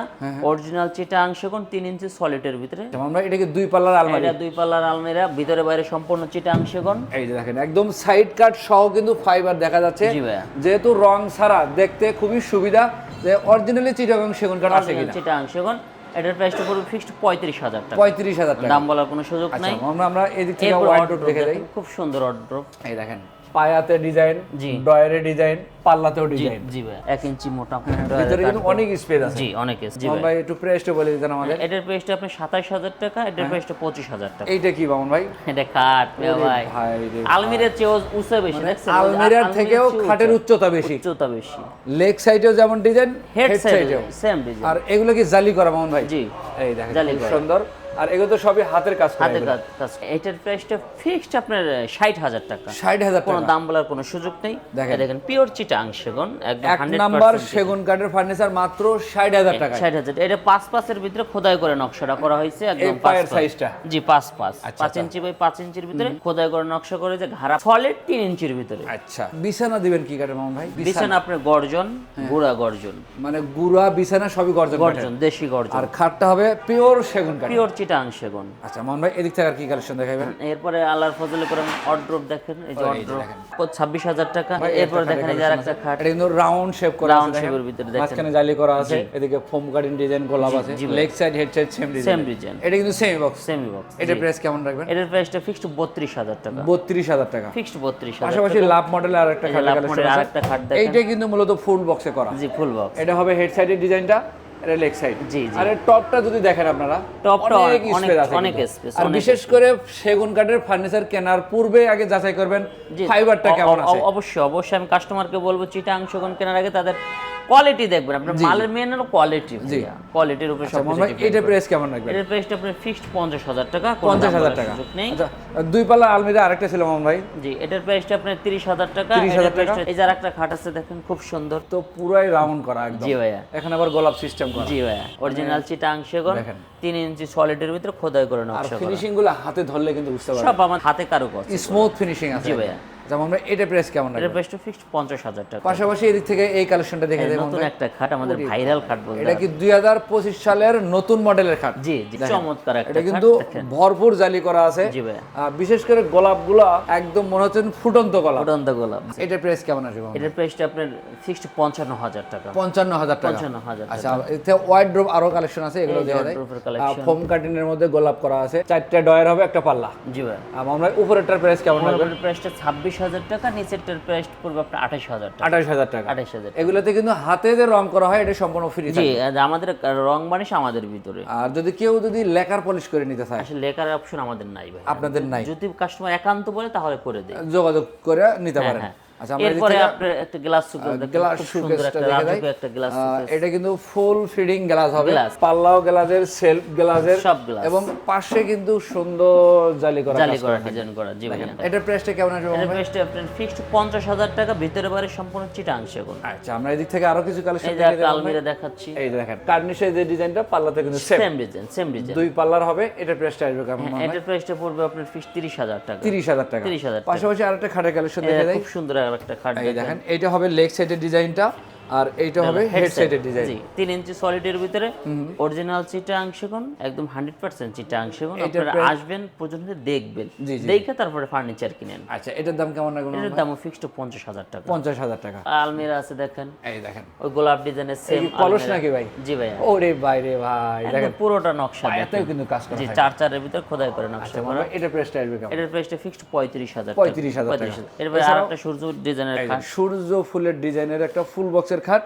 [SPEAKER 1] অরিজিনাল চিটাং সেগুন তিন ইঞ্চি সলিডের ভিতরে।
[SPEAKER 2] আচ্ছা, মোহন ভাই এটা কি দুই পাল্লার আলমারি।
[SPEAKER 1] এটা দুই পাল্লার আলমিরা ভিতরে বাইরে সম্পূর্ণ চিটাং সেগুন।
[SPEAKER 2] এই যে দেখেন একদম সাইড কাট সহ কিন্তু ফাইবার দেখা যাচ্ছে। যেহেতু রং ছাড়া দেখতে খুবই সুবিধা যে অরিজিনালি চিটাগং সেগুন কাঠ আছে কিনা।
[SPEAKER 1] চিটাং সেগুন এটার প্রাইসটা পড়বে ফিক্সড পঁয়ত্রিশ হাজার টাকা।
[SPEAKER 2] পঁয়ত্রিশ হাজার টাকা।
[SPEAKER 1] দাম বলার কোনো সুযোগ
[SPEAKER 2] আচ্ছা
[SPEAKER 1] নাই।
[SPEAKER 2] আমরা আমরা এদিক থেকে ওয়ার্ডরোব
[SPEAKER 1] wardrobe
[SPEAKER 2] দেখে
[SPEAKER 1] দেখেন, খুব সুন্দর অর্ড্রপ
[SPEAKER 2] এই দেখেন পায়াতে ডিজাইন
[SPEAKER 1] জি।
[SPEAKER 2] ডয়ারে ডিজাইন পাল্লাতেও ডিজাইন
[SPEAKER 1] জি ভাই এক ইঞ্চি মোটা
[SPEAKER 2] হ্যাঁ, ভিতরে কিন্তু অনেক স্পেস আছে।
[SPEAKER 1] জি অনেক জি ভাই
[SPEAKER 2] একটু প্রাইসটা বলে দিতেন আমাদের।
[SPEAKER 1] এটার প্রাইসটা আপনি সাতাশ হাজার টাকা এটার প্রাইসটা পঁচিশ হাজার টাকা।
[SPEAKER 2] এইটা কি মামুন ভাই?
[SPEAKER 1] এটা
[SPEAKER 2] ওরে
[SPEAKER 1] ভাই।
[SPEAKER 2] ভাই
[SPEAKER 1] আলমিরার চেয়েও উঁচা বেশি দেখছেন?
[SPEAKER 2] আলমিরার থেকেও খাটের উচ্চতা বেশি।
[SPEAKER 1] উচ্চতা বেশি।
[SPEAKER 2] লেগ সাইডেও যেমন ডিজাইন
[SPEAKER 1] হেড
[SPEAKER 2] হেড
[SPEAKER 1] সাইড
[SPEAKER 2] সাইডেও
[SPEAKER 1] সেম ডিজাইন
[SPEAKER 2] আর এগুলো কি জালি করা মামুন ভাই?
[SPEAKER 1] জি।
[SPEAKER 2] এই দেখেন
[SPEAKER 1] জালি
[SPEAKER 2] সুন্দর। আর এগুলো তো সবই হাতের কাজ করা
[SPEAKER 1] হাতে কাজ এটার প্রাইসটা ফিক্সড আপনার ষাট হাজার টাকা।
[SPEAKER 2] ষাট হাজার
[SPEAKER 1] কোনো দাম বলার কোনো সুযোগ নেই।
[SPEAKER 2] দেখেন।
[SPEAKER 1] পিওর চিটাং সেগুন একদম
[SPEAKER 2] নাম্বার সেগুন কাঠের ফার্নিচার মাত্র ষাট হাজার টাকা
[SPEAKER 1] ষাট হাজার এটা পাঁচ পাঁচের ভিতরে খোদাই করে নকশাটা করা হয়েছে একদম
[SPEAKER 2] পায়ের সাইজটা?
[SPEAKER 1] জি পাঁচ পাঁচ।
[SPEAKER 2] আচ্ছা, আচ্ছা।
[SPEAKER 1] ইঞ্চি বাই ইঞ্চির ভিতরে খোদাই করে নকশা করে যে ঘাড়া সলিড ইঞ্চির ভিতরে।
[SPEAKER 2] আচ্ছা বিছানা দিবেন কি কাঠের মামুন ভাই?
[SPEAKER 1] বিছানা। আপনার গর্জন গুড়া গর্জন।
[SPEAKER 2] মানে গুড়া বিছানা সবই গর্জন
[SPEAKER 1] গর্জন দেশি গর্জন।
[SPEAKER 2] আর খাটটা হবে পিওর সেগুন কাঠ
[SPEAKER 1] পিওর চিটাং সেগুন
[SPEAKER 2] আচ্ছা মোহন ভাই এদিক থেকে আর কি কালেকশন দেখাবেন
[SPEAKER 1] এরপরে আল্লাহর ফজলে করে অর্ড্রপ দেখেন এই যে অর্ড্রপ। ছাব্বিশ হাজার টাকা। এরপরে দেখেন এই যে একটা খাট।
[SPEAKER 2] এটা কিন্তু রাউন্ড শেপ করা
[SPEAKER 1] shape এর ভিতরে দেখেন।
[SPEAKER 2] মাঝখানে জালি করা আছে এদিকে ফোম কাটিং ডিজাইন গোলাপ আছে leg side head side same design
[SPEAKER 1] same design
[SPEAKER 2] এটা কিন্তু সেমি বক্স
[SPEAKER 1] সেমি বক্স
[SPEAKER 2] এটা প্রাইস কেমন রাখবেন?
[SPEAKER 1] এটার প্রাইসটা ফিক্সড বত্রিশ হাজার টাকা।
[SPEAKER 2] বত্রিশ হাজার টাকা।
[SPEAKER 1] ফিক্সড বত্রিশ হাজার
[SPEAKER 2] পাশাপাশি লাভ আরেকটা কালেকশন আছে।
[SPEAKER 1] আরেকটা খাট দেখেন।
[SPEAKER 2] এইটা কিন্তু মূলত ফুল বক্সে করা।
[SPEAKER 1] জি ফুল বক্স
[SPEAKER 2] এটা হবে হেড সাইডের ডিজাইনটা এটা লেগ সাইড
[SPEAKER 1] জি, জি।
[SPEAKER 2] আর এর টপটা যদি দেখেন আপনারা
[SPEAKER 1] টপটা
[SPEAKER 2] অনেক
[SPEAKER 1] অনেক-
[SPEAKER 2] স্পেস আছে
[SPEAKER 1] অনেক
[SPEAKER 2] কিন্তু। আর বিশেষ করে সেগুন কাঠের ফার্নিচার কেনার পূর্বে আগে যাচাই করবেন ফাইবারটা কেমন আছে
[SPEAKER 1] অবশ্যই অবশ্যই আমি কাস্টমারকে বলব চিটাং শোকন কেনার আগে তাদের কোয়ালিটি দেখবেন আপনার মালের মেন হলো কোয়ালিটি কোয়ালিটির উপরে সব
[SPEAKER 2] এটা প্রাইস কেমন রাখবেন?
[SPEAKER 1] এটার প্রাইসটা আপনার ফিক্সড পঞ্চাশ হাজার টাকা কোনো
[SPEAKER 2] পঞ্চাশ
[SPEAKER 1] দাম
[SPEAKER 2] হাজার
[SPEAKER 1] বলার
[SPEAKER 2] টাকা।
[SPEAKER 1] নেই।
[SPEAKER 2] আচ্ছা দুই পাল্লা আলমিরা আরেকটা ছিল মামুন ভাই।
[SPEAKER 1] জি এটার প্রাইসটা আপনার তিরিশ হাজার টাকা
[SPEAKER 2] 30,000
[SPEAKER 1] এটার
[SPEAKER 2] টাকা?
[SPEAKER 1] এই যে আরেকটা খাট আছে দেখেন খুব সুন্দর।
[SPEAKER 2] তো পুরাই রাউন্ড করা একদম।
[SPEAKER 1] জি ভাইয়া।
[SPEAKER 2] এখানে আবার গোলাপ সিস্টেম করা।
[SPEAKER 1] জি ভাইয়া অরিজিনাল চিটাং সেগুন
[SPEAKER 2] দেখেন।
[SPEAKER 1] তিন ইঞ্চি সলিডের ভিতরে খোদাই করে
[SPEAKER 2] আর
[SPEAKER 1] নকশা করা।
[SPEAKER 2] ফিনিশিংগুলো হাতে ধরলে কিন্তু বুঝতে পারবেন।
[SPEAKER 1] সব আমার হাতে কারুকাজ
[SPEAKER 2] স্মুথ ফিনিশিং আছে।
[SPEAKER 1] জি ভাইয়া।
[SPEAKER 2] যেমন আমরা এটা প্রাইস কেমন
[SPEAKER 1] প্রাইসটা ফিক্সড পঞ্চাশ হাজার টাকা।
[SPEAKER 2] পাশাপাশি এদিক থেকে এই কালেকশনটা দেখে দেবেন
[SPEAKER 1] নতুন একটা খাট আমাদের ভাইরাল খাট বলতে
[SPEAKER 2] এটা কি দুই হাজার পঁচিশ সালের নতুন মডেলের খাট?
[SPEAKER 1] জি জি চমৎকার একটা
[SPEAKER 2] এটা কিন্তু ভরপুর জালি করা আছে।
[SPEAKER 1] জি
[SPEAKER 2] আহ, বিশেষ করে গোলাপগুলো একদম মনে হচ্ছে ফুটন্ত গোলাপ।
[SPEAKER 1] উড়ন্ত গোলাপ।
[SPEAKER 2] এটা প্রাইস কেমন আসবে?
[SPEAKER 1] এটার প্রাইসটা আপনার ফিক্সড পঞ্চান্ন হাজার টাকা।
[SPEAKER 2] পঞ্চান্ন হাজার টাকা।
[SPEAKER 1] পঞ্চান্ন হাজার টাকা।
[SPEAKER 2] আচ্ছা এতে ওয়াইড ড্রপ আরও কালেকশন আছে এগুলো দেখা যায় ফোম কাটিনের মধ্যে গোলাপ করা আছে চারটা ডয়ার হবে একটা পাল্লা।
[SPEAKER 1] জি ভাই।
[SPEAKER 2] আমরা উপরেরটার প্রাইস কেমন
[SPEAKER 1] আমাদের প্রাইসটা ছাব্বিশ হাজার টাকা নিচেরটার প্রাইস পড়বে আপনার আঠাশ হাজার টাকা।
[SPEAKER 2] আঠাশ হাজার টাকা।
[SPEAKER 1] আঠাশ হাজার
[SPEAKER 2] এগুলোতে কিন্তু হাতে যে রং করা হয় এটা সম্পূর্ণ ফ্রি
[SPEAKER 1] জি আমাদের রং বানিশ আমাদের ভিতরে।
[SPEAKER 2] আর যদি কেউ যদি লেকার পলিশ করে নিতে চায়
[SPEAKER 1] আসলে লেকার অপশন আমাদের নাই ভাই।
[SPEAKER 2] আপনাদের নাই।
[SPEAKER 1] যদি কাস্টমার একান্ত বলে তাহলে করে দেয়
[SPEAKER 2] যোগাযোগ করে নিতে পারেন।
[SPEAKER 1] হ্যাঁ
[SPEAKER 2] আচ্ছা
[SPEAKER 1] এরপরে আপনার একটা গ্লাস
[SPEAKER 2] গ্লাস
[SPEAKER 1] খুব সুন্দর
[SPEAKER 2] শোকেসটা
[SPEAKER 1] একটা
[SPEAKER 2] দেখে দেয়।
[SPEAKER 1] রাজকীয় একটা গ্লাস
[SPEAKER 2] এটা কিন্তু ফুল ফিডিং গ্লাস হবে। পাল্লাও গ্লাসের সেলফ গ্লাসের
[SPEAKER 1] সব গ্লাস
[SPEAKER 2] এবং পাশে কিন্তু সুন্দর জালি করা
[SPEAKER 1] জালি করা
[SPEAKER 2] করা।
[SPEAKER 1] ডিজাইন করা জি ভাই
[SPEAKER 2] এটার প্রাইসটা কেমন আসবে
[SPEAKER 1] এর প্রাইসটা আপনার ফিক্সড পঞ্চাশ হাজার টাকা ভিতরে বাড়ি সম্পূর্ণ চিটাং সেগুন।
[SPEAKER 2] আচ্ছা আমরা এদিক থেকে আরও কিছু কালেকশন
[SPEAKER 1] আলমিরা দেখাচ্ছি।
[SPEAKER 2] এই দেখেন কার্নিশের যে ডিজাইনটা পাল্লাতে কিন্তু সেম
[SPEAKER 1] ডিজাইন সেম ডিজাইন
[SPEAKER 2] দুই পাল্লার হবে এটার প্রাইসটা আসবে কেমন
[SPEAKER 1] এটার প্রাইসটা পড়বে আপনার ফিক্সড তিরিশ হাজার টাকা।
[SPEAKER 2] তিরিশ হাজার টাকা।
[SPEAKER 1] 30,000 টাকা।
[SPEAKER 2] পাশাপাশি আরেকটা খাটের কালেকশন
[SPEAKER 1] এটা
[SPEAKER 2] দেখে দেয়
[SPEAKER 1] খুব সুন্দর একটা খাট
[SPEAKER 2] এই দেখেন। এটা হবে লেগ সাইডের ডিজাইনটা আর এইটা হবে হেড সাইডের ডিজাইন
[SPEAKER 1] জি তিন ইঞ্চি সলিডের ভিতরে অরিজিনাল চিটা অংশগুন একদম হান্ড্রেড পার্সেন্ট চিটা অংশগুন আপনারা আসবেন পর্যন্ত দেখবেন। দেখে তারপরে ফার্নিচার কিনেন।
[SPEAKER 2] আচ্ছা এটার দাম কেমন রাখবেন
[SPEAKER 1] এটার দামও ফিক্সড পঞ্চাশ হাজার টাকা।
[SPEAKER 2] পঞ্চাশ হাজার টাকা।
[SPEAKER 1] আলমিরা আছে দেখেন।
[SPEAKER 2] এই দেখেন।
[SPEAKER 1] ওই গোলাপ ডিজাইনের সেম
[SPEAKER 2] কলস নাকি ভাই?
[SPEAKER 1] জি ভাই
[SPEAKER 2] ওরে ভাই রে ভাই
[SPEAKER 1] একদম পুরোটা নকশা দেখেন।
[SPEAKER 2] কিন্তু কাজ করা
[SPEAKER 1] জি। চার চারের ভিতরে খোদাই করে নকশা
[SPEAKER 2] আচ্ছা মনে এটা প্রাইসটা আসবে কেমন?
[SPEAKER 1] এটার প্রাইসটা ফিক্সড পঁয়ত্রিশ হাজার
[SPEAKER 2] 35,000 টাকা।
[SPEAKER 1] এরপরে আর একটা সূর্য ডিজাইনের
[SPEAKER 2] সূর্য ফুলের ডিজাইনের একটা ফুল বক্সের খাট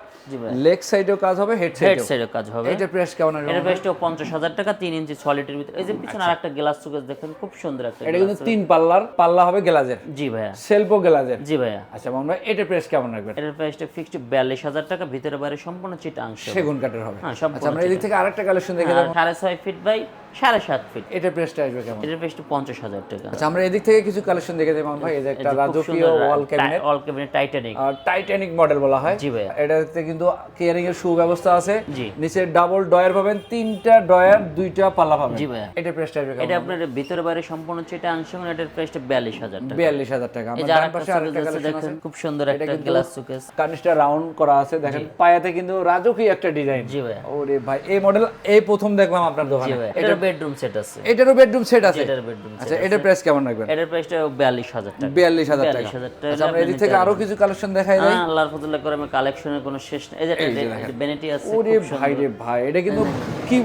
[SPEAKER 2] লেগ সাইডেও কাজ হবে হেড
[SPEAKER 1] হেড
[SPEAKER 2] সাইডেও
[SPEAKER 1] কাজ হবে।
[SPEAKER 2] এটা প্রাইস কেমন
[SPEAKER 1] এটার প্রাইসটাও পঞ্চাশ হাজার টাকা তিন ইঞ্চি সলিডের ভিতরে। এই যে পিছনে আর একটা গ্লাস সুকেস দেখেন খুব সুন্দর একটা
[SPEAKER 2] এটা কিন্তু তিন পাল্লার পাল্লা হবে গ্লাজের
[SPEAKER 1] জি ভাইয়া।
[SPEAKER 2] সেলফও গ্লাজের
[SPEAKER 1] জি ভাইয়া।
[SPEAKER 2] আচ্ছা আমরা এটা প্রাইস কেমন রাখবেন?
[SPEAKER 1] এটার প্রাইসটা ফিক্সড বিয়াল্লিশ হাজার টাকা ভিতরে বাইরে সম্পূর্ণ চিটা অংশ
[SPEAKER 2] সেগুন কাঠের হবে।
[SPEAKER 1] হ্যাঁ সম্পূর্ণ
[SPEAKER 2] আচ্ছা আমরা এদিক থেকে আরেকটা কালেকশন দেখে দেবো।
[SPEAKER 1] সাড়ে ছয় ফিট বাই সাড়ে সাত ফিট
[SPEAKER 2] এটা প্রাইসটা আসবে কেমন?
[SPEAKER 1] এটার প্রাইসটা পঞ্চাশ হাজার টাকা।
[SPEAKER 2] আচ্ছা আমরা এদিক থেকে কিছু কালেকশন দেখে দেবো ভাই এই যে একটা রাজকীয় wall cabinet
[SPEAKER 1] all cabinet Titanic
[SPEAKER 2] Titanic model বলা হয়।
[SPEAKER 1] জি ভাইয়া।
[SPEAKER 2] এটাতে কিন্তু কেয়ারিং এর সুব্যবস্থা আছে। নিচে ডাবল ডয়ার পাবেন তিনটা ডয়ার দুইটা পাল্লা পাবেন।
[SPEAKER 1] জি ভাইয়া।
[SPEAKER 2] এটা প্রাইসটা আসবে
[SPEAKER 1] এটা আপনার ভিতরে বাইরে সম্পূর্ণ চিটা অংশ এটার প্রাইসটা বিয়াল্লিশ হাজার টাকা।
[SPEAKER 2] বিয়াল্লিশ হাজার টাকা।
[SPEAKER 1] এই
[SPEAKER 2] আমরা
[SPEAKER 1] যে
[SPEAKER 2] ডান পাশে আরেকটা কালেকশন আছে
[SPEAKER 1] দেখেন খুব সুন্দর একটা গ্লাস সুকেস
[SPEAKER 2] কার্নিশটা রাউন্ড করা আছে। দেখেন পায়াতে কিন্তু রাজকীয় একটা ডিজাইন
[SPEAKER 1] জি ভাইয়া।
[SPEAKER 2] ওরে ভাই এই মডেল এই প্রথম দেখলাম আপনার দোকানে।
[SPEAKER 1] এটার বেডরুম সেট আছে।
[SPEAKER 2] এটারও বেডরুম সেট আছে?
[SPEAKER 1] এটার বেডরুম
[SPEAKER 2] আচ্ছা এটার প্রাইস কেমন রাখবেন?
[SPEAKER 1] এটার প্রাইসটা বিয়াল্লিশ হাজার টাকা।
[SPEAKER 2] বিয়াল্লিশ হাজার টাকা। আচ্ছা আমরা এদিক থেকে আরও কিছু কালেকশন দেখাই
[SPEAKER 1] হ্যাঁ, আল্লাহর ফজলে করে আমি কোনো শেষ নেই। এই যে আছে
[SPEAKER 2] ওরে ভাই রে ভাই এটা কিন্তু কি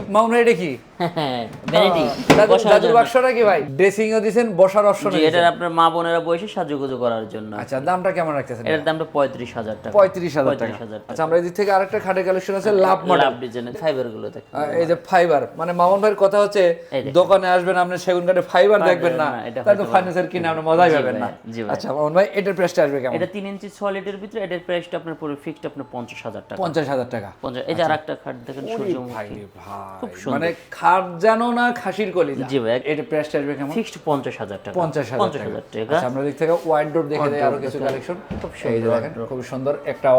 [SPEAKER 2] এটা কি? [LAUGHS] দাদুর বাক্সটা কি ভাই? ড্রেসিং ও দিছেন বসার অপশন
[SPEAKER 1] জি এটার আপনার মা বোনেরা বসে সাজুগুজু করার জন্য।
[SPEAKER 2] আচ্ছা দামটা কেমন রাখতেছেন?
[SPEAKER 1] এটার দামটা পঁয়ত্রিশ হাজার টাকা।
[SPEAKER 2] পঁয়ত্রিশ হাজার টাকা।
[SPEAKER 1] 35,000 টাকা।
[SPEAKER 2] আচ্ছা আমরা এদিক থেকে আরেকটা খাটের কালেকশন আছে লাভ মডেল
[SPEAKER 1] লাভ ডিজাইনের ফাইবারগুলো দেখেন।
[SPEAKER 2] এই যে ফাইবার মানে মামুন ভাইয়ের কথা হচ্ছে দোকানে আসবেন আপনি সেগুন কাঠে ফাইবার দেখবেন না।
[SPEAKER 1] এটা
[SPEAKER 2] তাহলে তো ফার্নিচার কিনে আপনি মজাই পাবেন না। আচ্ছা মামুন ভাই এটার প্রাইসটা আসবে কেমন?
[SPEAKER 1] এটা তিন ইঞ্চি সলিডের ভিতরে এটার প্রাইসটা আপনার পুরো ফিক্সড আপনার পঞ্চাশ হাজার টাকা।
[SPEAKER 2] পঞ্চাশ হাজার টাকা।
[SPEAKER 1] এই যে আর একটা খাট দেখেন সূর্যমুখী খুব সুন্দর।
[SPEAKER 2] মানে খাট জানো না খাসির কলিজা।
[SPEAKER 1] জি ভাই
[SPEAKER 2] এটা প্রাইসটা আসবে কেমন?
[SPEAKER 1] ফিক্সড পঞ্চাশ হাজার টাকা।
[SPEAKER 2] পঞ্চাশ হাজার টাকা। আচ্ছা আমরা দিক থেকে ওয়াইড ডোর দেখে দেয় আরও কিছু কালেকশন
[SPEAKER 1] খুব
[SPEAKER 2] দেখেন খুব সুন্দর একটা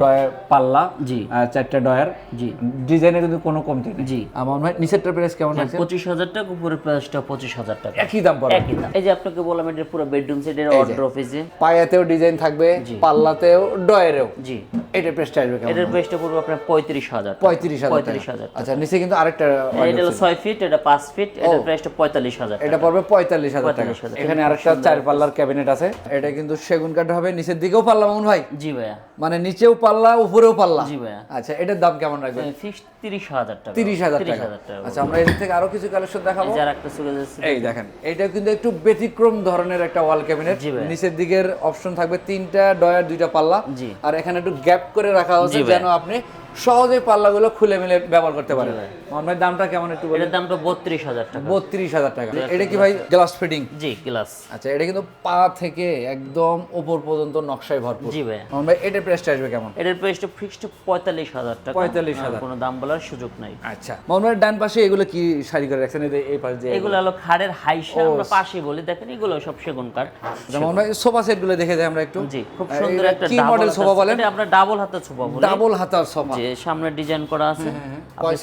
[SPEAKER 2] ডয়ার পাল্লা
[SPEAKER 1] জি।
[SPEAKER 2] চারটা ডয়ার
[SPEAKER 1] জি।
[SPEAKER 2] ডিজাইনে কিন্তু কোনো কমতি নেই।
[SPEAKER 1] জি।
[SPEAKER 2] আমার মনে হয় নিচেরটা প্রাইস কেমন আছে?
[SPEAKER 1] পঁচিশ হাজার টাকা উপরের প্রাইসটা পঁচিশ হাজার টাকা।
[SPEAKER 2] একই দাম পড়ে।
[SPEAKER 1] একই দাম। এই যে আপনাকে বললাম এটা পুরো বেডরুম সেট এর অর্ডার অফিসে
[SPEAKER 2] পায়াতেও ডিজাইন থাকবে পাল্লাতেও ডয়ারেও
[SPEAKER 1] জি।
[SPEAKER 2] এটা প্রাইসটা আসবে কেমন
[SPEAKER 1] এটার প্রাইসটা পড়বে আপনার পঁয়ত্রিশ হাজার
[SPEAKER 2] পঁয়ত্রিশ হাজার
[SPEAKER 1] পঁয়ত্রিশ
[SPEAKER 2] টাকা।
[SPEAKER 1] হাজার
[SPEAKER 2] আচ্ছা নিচে কিন্তু আরেকটা
[SPEAKER 1] এটা হলো ছয় ফিট এটা পাঁচ ফিট এটার প্রাইসটা পঁয়তাল্লিশ হাজার
[SPEAKER 2] এটা পড়বে পঁয়তাল্লিশ হাজার টাকা। এখানে আরেকটা চার পাল্লার ক্যাবিনেট আছে। এটা কিন্তু সেগুন কাঠ হবে। নিচের দিকেও পাল্লা মামুন ভাই?
[SPEAKER 1] জি ভাইয়া।
[SPEAKER 2] মানে নিচেও পাল্লা উপরেও পাল্লা?
[SPEAKER 1] জি ভাইয়া।
[SPEAKER 2] আচ্ছা এটার দাম কেমন রাখবেন?
[SPEAKER 1] ফিক্সড তিরিশ হাজার টাকা।
[SPEAKER 2] তিরিশ হাজার টাকা। আচ্ছা আমরা থেকে আরও কিছু কালেকশন দেখাবো?
[SPEAKER 1] এই আর একটা চলে যাচ্ছে।
[SPEAKER 2] এই দেখেন এটা কিন্তু একটু ব্যতিক্রম ধরনের একটা ওয়াল ক্যাবিনেট নিচের দিকের অপশন থাকবে তিনটা ডয়ার দুইটা পাল্লা। আর এখানে একটু গ্যাপ করে রাখা হচ্ছে যেন আপনি সহজে পাল্লাগুলো খুলে মিলে ব্যবহার করতে পারেন আমার দামটা কেমন একটু বলেন?
[SPEAKER 1] এটার দামটা বত্রিশ হাজার টাকা।
[SPEAKER 2] বত্রিশ হাজার টাকা। এটা কি ভাই গ্লাস ফিটিং
[SPEAKER 1] জি গ্লাস
[SPEAKER 2] আচ্ছা এটা কিন্তু পা থেকে একদম উপর পর্যন্ত নকশায় ভরপুর।
[SPEAKER 1] জি ভাইয়া।
[SPEAKER 2] আমার ভাই এটার প্রাইসটা আসবে কেমন?
[SPEAKER 1] এটার প্রাইসটা ফিক্সড পঁয়তাল্লিশ হাজার টাকা।
[SPEAKER 2] 45,000
[SPEAKER 1] আর কোনো দাম বলার সুযোগ নাই।
[SPEAKER 2] আচ্ছা মোহাম্মদ ভাই, ডান পাশে এগুলো কি সারি করে রাখছেন? এই পাশ দিয়ে
[SPEAKER 1] এগুলো হলো খাড়ের হাইসা আমরা পাশে বলি। দেখেন এগুলো সব সেগুন কাঠ।
[SPEAKER 2] যেমন ভাই সোফা সেটগুলো দেখে যাই আমরা একটু।
[SPEAKER 1] জি খুব সুন্দর একটা
[SPEAKER 2] কি
[SPEAKER 1] ডাবল
[SPEAKER 2] মডেল সোফা বলেন?
[SPEAKER 1] এটা আপনার ডাবল হাতের সোফা বলে।
[SPEAKER 2] ডাবল হাতার সোফা।
[SPEAKER 1] যে সামনে ডিজাইন করা আছে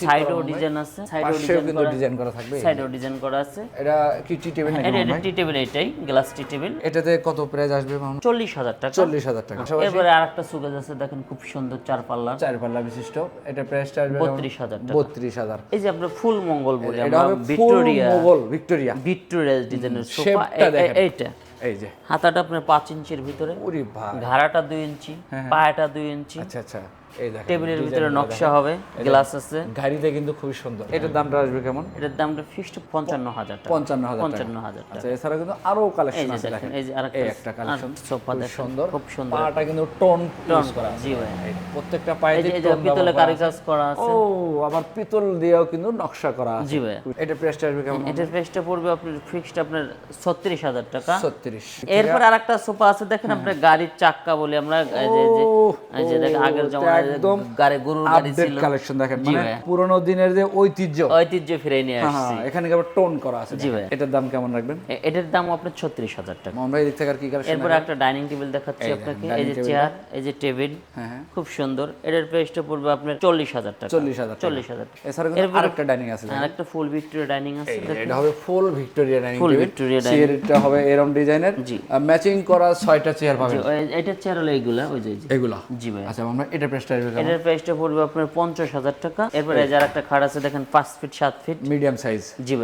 [SPEAKER 1] সাইডেও? ডিজাইন আছে সাইডেও ডিজাইন
[SPEAKER 2] কিন্তু
[SPEAKER 1] করা
[SPEAKER 2] ডিজাইন করা থাকবে।
[SPEAKER 1] সাইডেও ডিজাইন করা আছে।
[SPEAKER 2] এটা কি টি টেবিল নাকি
[SPEAKER 1] এটা টি টেবিল এটাই গ্লাস টি টেবিল
[SPEAKER 2] এটাতে কত প্রাইস আসবে মামুন
[SPEAKER 1] চল্লিশ হাজার টাকা।
[SPEAKER 2] চল্লিশ হাজার টাকা।
[SPEAKER 1] এরপরে আরেকটা সুগেজ আছে দেখেন খুব সুন্দর চার পাল্লা
[SPEAKER 2] চার পাল্লা বিশিষ্ট। এটা প্রাইসটা আসবে
[SPEAKER 1] বত্রিশ হাজার টাকা।
[SPEAKER 2] বত্রিশ হাজার।
[SPEAKER 1] এই যে আপনার ফুল মঙ্গল বলি আমরা ভিক্টোরিয়া
[SPEAKER 2] মোগল ভিক্টোরিয়া
[SPEAKER 1] ভিক্টোরিয়া ডিজাইনের সোফা এইটা।
[SPEAKER 2] এই যে।
[SPEAKER 1] হাতাটা আপনার পাঁচ ইঞ্চির ভিতরে। ঘাড়াটা দুই ইঞ্চি পায়াটা দুই ইঞ্চি।
[SPEAKER 2] আচ্ছা আচ্ছা।
[SPEAKER 1] টেবিলের ভিতরে নকশা হবে গ্লাস আছে।
[SPEAKER 2] গাড়িতে কিন্তু খুবই সুন্দর। এটার দামটা আসবে কেমন?
[SPEAKER 1] এটার দামটা ফিক্সড পঞ্চান্ন হাজার
[SPEAKER 2] পঞ্চান্ন হাজার
[SPEAKER 1] পঞ্চান্ন হাজার
[SPEAKER 2] আচ্ছা এছাড়া কিন্তু
[SPEAKER 1] আরও
[SPEAKER 2] কালেকশন আছে
[SPEAKER 1] দেখেন এই যে আরেকটা
[SPEAKER 2] একটা কালেকশন
[SPEAKER 1] সোফা দেখেন
[SPEAKER 2] সুন্দর।
[SPEAKER 1] খুব সুন্দর।
[SPEAKER 2] পাটা কিন্তু টোন
[SPEAKER 1] টন
[SPEAKER 2] করা
[SPEAKER 1] জি ভাই।
[SPEAKER 2] প্রত্যেকটা পায়ে
[SPEAKER 1] যে
[SPEAKER 2] tone
[SPEAKER 1] পিতলে
[SPEAKER 2] ব্যবহার করা আছে। ও আবার পিতল দিয়েও কিন্তু নকশা করা আছে।
[SPEAKER 1] জি ভাই।
[SPEAKER 2] এটা প্রাইসটা আসবে কেমন?
[SPEAKER 1] এটার প্রাইসটা পড়বে আপনার ফিক্সড আপনার ছত্রিশ হাজার টাকা।
[SPEAKER 2] 36
[SPEAKER 1] এরপর আরেকটা সোফা আছে দেখেন আপনার গাড়ির চাক্কা বলি আমরা এই যে এই যে দেখেন আগের জমানায়
[SPEAKER 2] একদম
[SPEAKER 1] গাড়ি গরুর গাড়ি ছিল।
[SPEAKER 2] কালেকশন দেখেন মানে। পুরোনো দিনের যে ঐতিহ্য।
[SPEAKER 1] ঐতিহ্য ফিরে নিয়ে
[SPEAKER 2] হ্যাঁ
[SPEAKER 1] আসছি।
[SPEAKER 2] এখানে আবার টোন করা আছে?
[SPEAKER 1] জি ভাই।
[SPEAKER 2] এটার দাম কেমন রাখবেন?
[SPEAKER 1] এটার দাম আপনার ছত্রিশ হাজার টাকা।
[SPEAKER 2] মোহন ভাই এদিক থেকে আর কি কালেকশন
[SPEAKER 1] এরপর একটা ডাইনিং টেবিল দেখাচ্ছি আপনাকে। এই যে চেয়ার এই যে টেবিল
[SPEAKER 2] হ্যাঁ হ্যাঁ।
[SPEAKER 1] খুব সুন্দর। এটার প্রাইসটা পড়বে আপনার চল্লিশ হাজার টাকা।
[SPEAKER 2] চল্লিশ হাজার
[SPEAKER 1] চল্লিশ হাজার টাকা।
[SPEAKER 2] এছাড়া আরেকটা ডাইনিং আছে
[SPEAKER 1] আর একটা ফুল ভিক্টোরিয়া ডাইনিং আছে
[SPEAKER 2] এটা হবে full Victoria dining table
[SPEAKER 1] Victoria dining।
[SPEAKER 2] চেয়ারটা হবে এরকম ডিজাইনের। ম্যাচিং করা ছয়টা চেয়ার পাবেন।
[SPEAKER 1] এটার চেয়ার হলো এইগুলা ওই যে
[SPEAKER 2] এগুলা।
[SPEAKER 1] জি ভাই।
[SPEAKER 2] আচ্ছা আমরা এটা প্রেসটা আসবে
[SPEAKER 1] এটার প্রাইসটা পড়বে আপনার পঞ্চাশ হাজার টাকা। এরপরে যার একটা খাট আছে দেখেন পাঁচ ফিট সাত ফিট
[SPEAKER 2] মিডিয়াম সাইজ
[SPEAKER 1] জি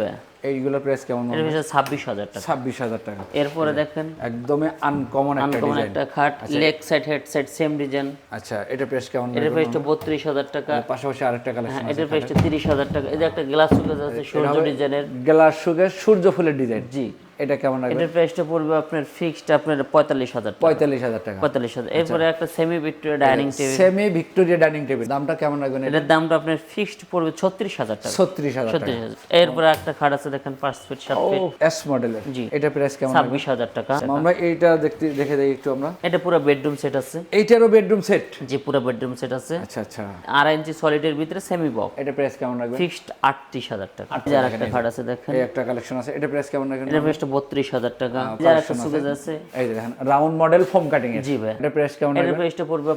[SPEAKER 2] এইগুলোর প্রাইস কেমন
[SPEAKER 1] এটার প্রাইস ছাব্বিশ হাজার টাকা।
[SPEAKER 2] ছাব্বিশ হাজার টাকা।
[SPEAKER 1] এরপরে দেখেন
[SPEAKER 2] একদমই আনকমন একটা ডিজাইন
[SPEAKER 1] একটা খাট leg side head side same design
[SPEAKER 2] আচ্ছা এটা প্রেস কেমন
[SPEAKER 1] এটার প্রাইসটা বত্রিশ হাজার টাকা।
[SPEAKER 2] পাশাপাশি আরেকটা
[SPEAKER 1] হ্যাঁ
[SPEAKER 2] কালেকশন
[SPEAKER 1] এটার প্রাইসটা তিরিশ হাজার টাকা। এই যে একটা গ্লাস সুকেজ আছে সূর্য ডিজাইনের
[SPEAKER 2] গ্লাস সুগের সূর্য ফুলের ডিজাইন
[SPEAKER 1] জি।
[SPEAKER 2] এটা কেমন রাখবেন
[SPEAKER 1] এটার প্রাইসটা পড়বে আপনার ফিক্সড আপনার পঁয়তাল্লিশ হাজার টাকা।
[SPEAKER 2] পঁয়তাল্লিশ হাজার টাকা।
[SPEAKER 1] পঁয়তাল্লিশ হাজার। এরপরে একটা semi Victoria dining table
[SPEAKER 2] semi Victoria dining table দামটা কেমন রাখবেন
[SPEAKER 1] এটার দামটা আপনার ফিক্সড পড়বে ছত্রিশ হাজার টাকা।
[SPEAKER 2] ছত্রিশ হাজার টাকা।
[SPEAKER 1] ছত্রিশ এরপরে একটা খাট আছে দেখেন পাঁচ ফিট সাত
[SPEAKER 2] ও
[SPEAKER 1] ফিট
[SPEAKER 2] এস মডেলের
[SPEAKER 1] জি।
[SPEAKER 2] এটা প্রাইস কেমন
[SPEAKER 1] ছাব্বিশ হাজার টাকা।
[SPEAKER 2] আমরা এইটা দেখতে দেখে দেই একটু আমরা।
[SPEAKER 1] এটা পুরো বেডরুম সেট আছে।
[SPEAKER 2] এইটারও বেডরুম সেট
[SPEAKER 1] যে পুরো বেডরুম সেট আছে।
[SPEAKER 2] আচ্ছা আচ্ছা।
[SPEAKER 1] আড়াই ইঞ্চি সলিডের ভিতরে সেমি বক্স
[SPEAKER 2] এটা প্রাইস কেমন রাখবেন
[SPEAKER 1] ফিক্সড আটত্রিশ হাজার টাকা। যার একটা খাট আছে দেখেন।
[SPEAKER 2] এই একটা কালেকশন আছে। এটা প্রাইস কেমন রাখবেন
[SPEAKER 1] বত্রিশ হাজার টাকা। যার একটা সুকেজ আছে।
[SPEAKER 2] এই দেখেন রাউন্ড মডেল ফোম কাটিং এর।
[SPEAKER 1] জি ভাই।
[SPEAKER 2] এটা প্রাইস কেমন
[SPEAKER 1] এটার প্রাইসটা পড়বে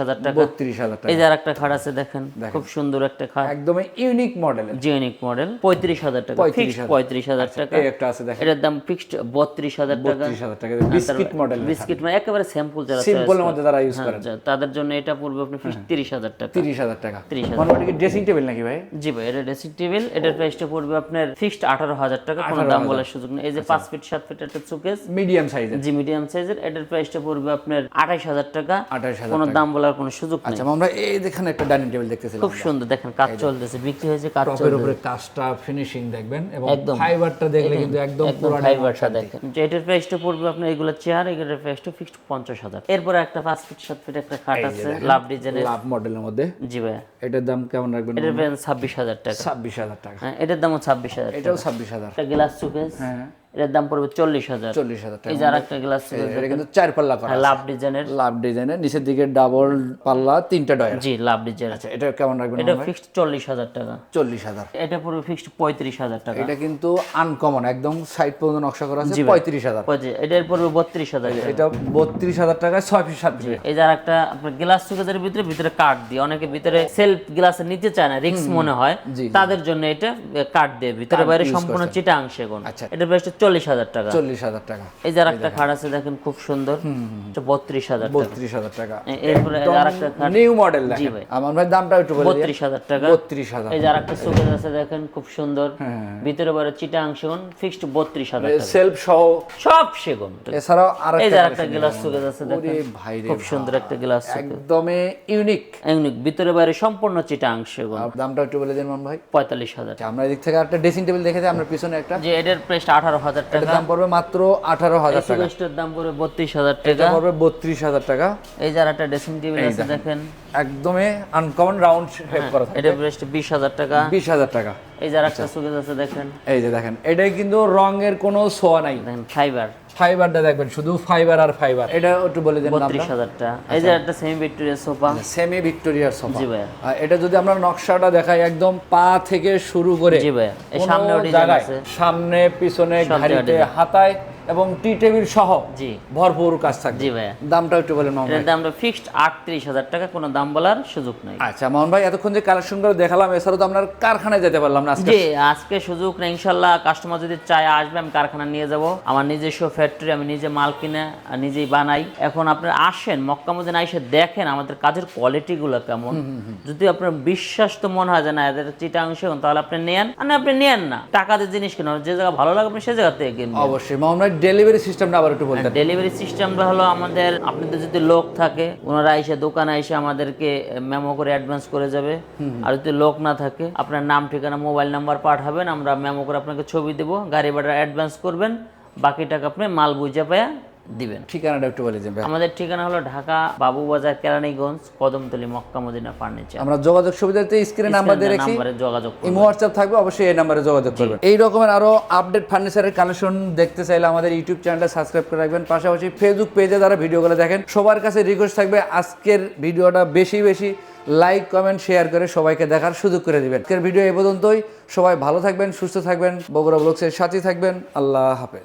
[SPEAKER 1] হাজার টাকা।
[SPEAKER 2] হাজার টাকা।
[SPEAKER 1] এই যার একটা খাট আছে দেখেন খুব সুন্দর একটা খাট।
[SPEAKER 2] একদমই ইউনিক
[SPEAKER 1] মডেল পঁয়ত্রিশ হাজার টাকা
[SPEAKER 2] 35,000
[SPEAKER 1] ফিক্সড পঁয়ত্রিশ হাজার টাকা।
[SPEAKER 2] এই একটা আছে দেখেন।
[SPEAKER 1] এটার দাম ফিক্সড বত্রিশ হাজার টাকা।
[SPEAKER 2] বত্রিশ হাজার টাকা বিস্কিট মডেল
[SPEAKER 1] বিস্কিট মানে একেবারে স্যাম্পল যারা
[SPEAKER 2] সিম্পলের মধ্যে তারা ইউজ
[SPEAKER 1] হ্যাঁ,
[SPEAKER 2] করেন।
[SPEAKER 1] তাদের জন্য এটা পড়বে আপনার ফিক্সড তিরিশ হাজার টাকা।
[SPEAKER 2] তিরিশ হাজার টাকা।
[SPEAKER 1] 30,000
[SPEAKER 2] মোটামুটি কি ড্রেসিং টেবিল নাকি ভাই?
[SPEAKER 1] জি ভাই এটা ড্রেসিং টেবিল এটার প্রাইসটা পড়বে আপনার ফিক্সড আঠারো হাজার টাকা কোনো দাম বলার সুযোগ নেই। এই যে পাঁচ ফিট সাত ফিট একটা সুকেস
[SPEAKER 2] মিডিয়াম সাইজের
[SPEAKER 1] জি মিডিয়াম সাইজের এটার প্রাইসটা পড়বে আপনার আঠাইশ হাজার টাকা।
[SPEAKER 2] আঠাশ হাজার
[SPEAKER 1] কোনো দাম বলার কোনো সুযোগ নেই।
[SPEAKER 2] আচ্ছা আমরা এই দেখেন একটা ডাইনিং টেবিল দেখতেছিলাম
[SPEAKER 1] খুব সুন্দর দেখেন কাজ চলতেছে বিক্রি হয়েছে কাজ চলতেছে।
[SPEAKER 2] উপরে কাজটা ফিনিশিং দেখবেন এবং ফাইবারটা দেখলে কিন্তু একদম পুরো
[SPEAKER 1] ফাইবারটা দেখেন। যে এটার প্রাইসটা পড়বে আপনার এগুলো চেয়ার এগুলোর প্রাইসটা ফিক্সড পঞ্চাশ হাজার। এরপরে একটা পাঁচ ফিট সাত ফিট একটা খাট আছে লাভ ডিজাইনের
[SPEAKER 2] লাভ মডেলের মধ্যে।
[SPEAKER 1] জি ভাই
[SPEAKER 2] এটার দাম কেমন রাখবেন
[SPEAKER 1] এটার ছাব্বিশ হাজার টাকা।
[SPEAKER 2] ছাব্বিশ হাজার টাকা।
[SPEAKER 1] হ্যাঁ এটার দামও ছাব্বিশ হাজার
[SPEAKER 2] এটাও ছাব্বিশ হাজার।
[SPEAKER 1] একটা গ্লাস সুকেস
[SPEAKER 2] হ্যাঁ।
[SPEAKER 1] এটার দাম পড়বে চল্লিশ হাজার।
[SPEAKER 2] চল্লিশ হাজার
[SPEAKER 1] এই যে একটা গ্লাস
[SPEAKER 2] এটা কিন্তু চার পাল্লা করা
[SPEAKER 1] লাভ ডিজাইনের
[SPEAKER 2] লাভ ডিজাইনের নিচের দিকে ডাবল পাল্লা তিনটা ডয়ার।
[SPEAKER 1] জি লাভ ডিজাইন
[SPEAKER 2] আচ্ছা এটা কেমন রাখবেন
[SPEAKER 1] এটা ফিক্সড চল্লিশ হাজার টাকা।
[SPEAKER 2] চল্লিশ হাজার।
[SPEAKER 1] এটা পড়বে ফিক্সড পঁয়ত্রিশ হাজার টাকা।
[SPEAKER 2] এটা কিন্তু আনকমন একদম সাইড পর্যন্ত নকশা করা আছে পঁয়ত্রিশ হাজার।
[SPEAKER 1] এটার পড়বে বত্রিশ হাজার
[SPEAKER 2] এটা বত্রিশ হাজার টাকায় ছয় ফিট সাত
[SPEAKER 1] এই যার একটা আপনার গ্লাস সুকেজের ভিতরে ভিতরে কাঠ দিয়ে। অনেকে ভিতরে সেলফ গ্লাসের নিতে চায় না রিক্স মনে হয়। তাদের জন্য এটা কাঠ দিয়ে ভিতরে বাইরে সম্পূর্ণ চিটা অংশে গুণ
[SPEAKER 2] আচ্ছা।
[SPEAKER 1] এটা প্রাইসটা চল্লিশ হাজার টাকা।
[SPEAKER 2] চল্লিশ হাজার টাকা।
[SPEAKER 1] এই যে একটা খাট আছে দেখেন খুব সুন্দর। বত্রিশ হাজার
[SPEAKER 2] বত্রিশ হাজার টাকা।
[SPEAKER 1] এরপরে আর খাট।
[SPEAKER 2] নিউ মডেল
[SPEAKER 1] জি ভাই।
[SPEAKER 2] আমার ভাই দামটা একটু
[SPEAKER 1] বত্রিশ হাজার টাকা।
[SPEAKER 2] বত্রিশ হাজার
[SPEAKER 1] এই যে শোকেস আছে দেখেন খুব সুন্দর।
[SPEAKER 2] হ্যাঁ।
[SPEAKER 1] ভিতরে বারে চিটাং সেগুন ফিক্সড বত্রিশ হাজার
[SPEAKER 2] সেলফ সহ
[SPEAKER 1] সব সেগুন।
[SPEAKER 2] এছাড়াও আর
[SPEAKER 1] এই যে গ্লাস শোকেস আছে দেখেন।
[SPEAKER 2] ভাই
[SPEAKER 1] খুব সুন্দর একটা গ্লাস
[SPEAKER 2] একদমই ইউনিক
[SPEAKER 1] এমনি ভিতরে বাইরে সম্পূর্ণ চিটাং সেগুন।
[SPEAKER 2] দামটা একটু বলে দিন মান ভাই
[SPEAKER 1] পঁয়তাল্লিশ হাজার
[SPEAKER 2] আচ্ছা, আমরা এদিক থেকে একটা ড্রেসিং টেবিল দেখে আমরা পিছনে একটা।
[SPEAKER 1] যে এটার প্রাইস আঠারো হাজার
[SPEAKER 2] এটার
[SPEAKER 1] টাকা।
[SPEAKER 2] দাম পড়বে মাত্র আঠারো হাজার টাকা।
[SPEAKER 1] শোকেসটার দাম পড়বে বত্রিশ হাজার টাকা।
[SPEAKER 2] পড়বে বত্রিশ হাজার টাকা।
[SPEAKER 1] এই যে একটা ড্রেসিং টেবিল আছে দেখেন।
[SPEAKER 2] একদমই আনকমন রাউন্ড শেপ করা থাকে।
[SPEAKER 1] এটা বেস্ট বিশ হাজার টাকা।
[SPEAKER 2] বিশ হাজার টাকা।
[SPEAKER 1] এই যে
[SPEAKER 2] আচ্ছা।
[SPEAKER 1] একটা সুকেজ আছে দেখেন।
[SPEAKER 2] এই যে দেখেন এটাই কিন্তু রঙের কোনো ছোঁয়া নাই।
[SPEAKER 1] দেখেন ফাইবার
[SPEAKER 2] ফাইবারটা দেখবেন শুধু ফাইবার আর ফাইবার। এটা একটু বলে দেন
[SPEAKER 1] বত্রিশ হাজার এই যে একটা semi Victoria sofa
[SPEAKER 2] semi Victoria sofa
[SPEAKER 1] জি ভাইয়া।
[SPEAKER 2] এটা যদি আমরা নকশাটা দেখাই একদম পা থেকে শুরু করে
[SPEAKER 1] জি ভাইয়া। সামনে ডিজাইন আছে।
[SPEAKER 2] সামনে পিছনে ঘাড়িতে হাতায় এবং টি টেবিল সহ
[SPEAKER 1] জি।
[SPEAKER 2] ভরপুর কাজ থাকবে।
[SPEAKER 1] জি ভাইয়া।
[SPEAKER 2] দামটা একটু বলেন মামুন ভাই।
[SPEAKER 1] দামটা ফিক্সড আটত্রিশ হাজার টাকা কোনো দাম বলার সুযোগ নাই।
[SPEAKER 2] আচ্ছা মামুন ভাই এতক্ষণ যে কালেকশন করে দেখালাম এছাড়াও তো আপনার কারখানায় যেতে পারলাম না আজকে।
[SPEAKER 1] জি আজকে সুযোগ নেই ইনশাল্লাহ কাস্টমার যদি চায় আসবে আমি কারখানা নিয়ে যাব। আমার নিজস্ব ফ্যাক্টরি আমি নিজে মাল কিনে আর নিজেই বানাই। এখন আপনারা আসেন মক্কা মদিনা এসে দেখেন আমাদের কাজের কোয়ালিটিগুলো কেমন। যদি আপনার বিশ্বাস তো মনে হয় যে না এদের চিটাংশ তাহলে আপনি নেন। আর না আপনি নেন না। টাকা দিয়ে জিনিস কিনুন যে জায়গা ভালো লাগে আপনি সে জায়গা থেকে কিনবেন।
[SPEAKER 2] অবশ্যই। মামুন ভাই ডেলিভারি সিস্টেমটা আবার একটু বলতেন।
[SPEAKER 1] ডেলিভারি সিস্টেমটা হলো আমাদের আপনাদের যদি লোক থাকে ওনারা এসে দোকানে এসে আমাদেরকে মেমো করে অ্যাডভান্স করে যাবে। আর যদি লোক না থাকে আপনার নাম ঠিকানা মোবাইল নাম্বার পাঠাবেন আমরা মেমো করে আপনাকে ছবি দেবো গাড়ি ভাড়া অ্যাডভান্স করবেন বাকি টাকা আপনি মাল বুঝে পায়া দিবেন।
[SPEAKER 2] ঠিকানাটা একটু বলে দিন
[SPEAKER 1] আমাদের ঠিকানা হলো ঢাকা বাবুবাজার কেরানীগঞ্জ কদমতলি মক্কা মদিনা ফার্নিচার।
[SPEAKER 2] আমরা যোগাযোগ সুবিধাতে স্ক্রিনে নাম্বার দিয়ে রেখেছি।
[SPEAKER 1] নাম্বারে যোগাযোগ।
[SPEAKER 2] ইমো হোয়াটসঅ্যাপ থাকবে অবশ্যই এই নাম্বারে যোগাযোগ করবেন। এই রকমের আরও আপডেট ফার্নিচারের কালেকশন দেখতে চাইলে আমাদের ইউটিউব চ্যানেলটা সাবস্ক্রাইব করে রাখবেন। পাশাপাশি ফেসবুক পেজে যারা ভিডিওগুলো দেখেন সবার কাছে রিকোয়েস্ট থাকবে আজকের ভিডিওটা বেশি বেশি লাইক কমেন্ট শেয়ার করে সবাইকে দেখার সুযোগ করে দিবেন। আজকের ভিডিও এই পর্যন্তই। সবাই ভালো থাকবেন সুস্থ থাকবেন। বগুড়া ব্লগসের সাথে থাকবেন। আল্লাহ হাফেজ।